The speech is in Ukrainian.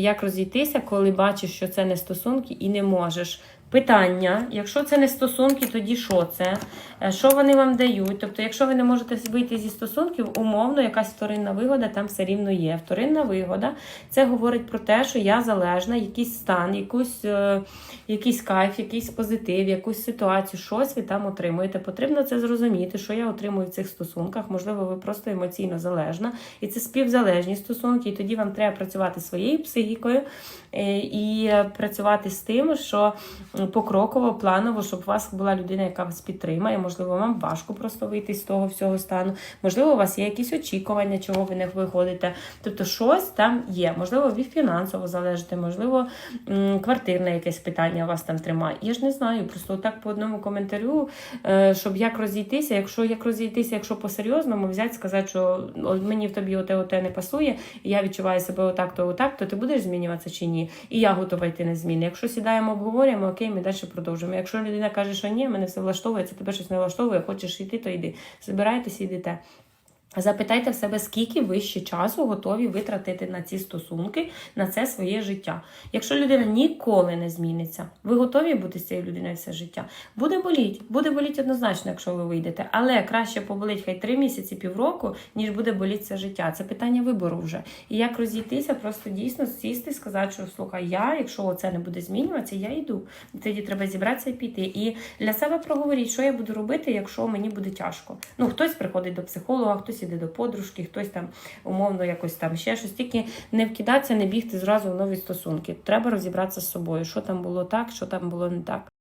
Як розійтися, коли бачиш, що це не стосунки, і не можеш. Питання: якщо це не стосунки, тоді що це? Е, Що вони вам дають? Тобто, якщо ви не можете вийти зі стосунків, умовно, якась вторинна вигода там все рівно є. Вторинна вигода це говорить про те, що я залежна, якийсь стан, якусь, е, якийсь кайф, якийсь позитив, якусь ситуацію, щось ви там отримуєте. Потрібно це зрозуміти, що я отримую в цих стосунках. Можливо, ви просто емоційно залежна, і це співзалежні стосунки, і тоді вам треба працювати своєю психікою і е, працювати з тим, що покроково, планово, щоб у вас була людина, яка вас підтримає. Можливо, вам важко просто вийти з того всього стану. Можливо, у вас є якісь очікування, чого ви не виходите. Тобто, щось там є. Можливо, ви фінансово залежите, можливо, квартирне якесь питання вас там тримає. Я ж не знаю. Просто так по одному коментарю, е, щоб як розійтися, якщо як розійтися, якщо по-серйозному взяти, сказати, що мені в тобі оте, оте не пасує, і я відчуваю себе отак, то отак, то ти будеш змінюватися чи ні? І я готова йти на зміни. Якщо сідаємо, обговорюємо, окей, ми далі продовжуємо. Якщо людина каже, що ні, мене все влаштовує, це тебе щось не влаштовує, хочеш йти, то йди. Збирайтеся, йдете. Запитайте в себе, скільки ви ще часу готові витратити на ці стосунки, на це своє життя. Якщо людина ніколи не зміниться, ви готові бути з цією людиною все життя. Буде боліть, буде боліть однозначно, якщо ви вийдете. Але краще поболіть хай три місяці, півроку, ніж буде боліти все життя. Це питання вибору вже. І як розійтися, просто дійсно сісти і сказати, що слухай, я, якщо це не буде змінюватися, я йду. Тоді треба зібратися і піти. І для себе проговоріть, що я буду робити, якщо мені буде тяжко. Ну, хтось приходить до психолога, хтось іде до подружки, хтось там умовно якось там ще щось. Тільки не вкидатися, не бігти зразу в нові стосунки. Треба розібратися з собою, що там було так, що там було не так.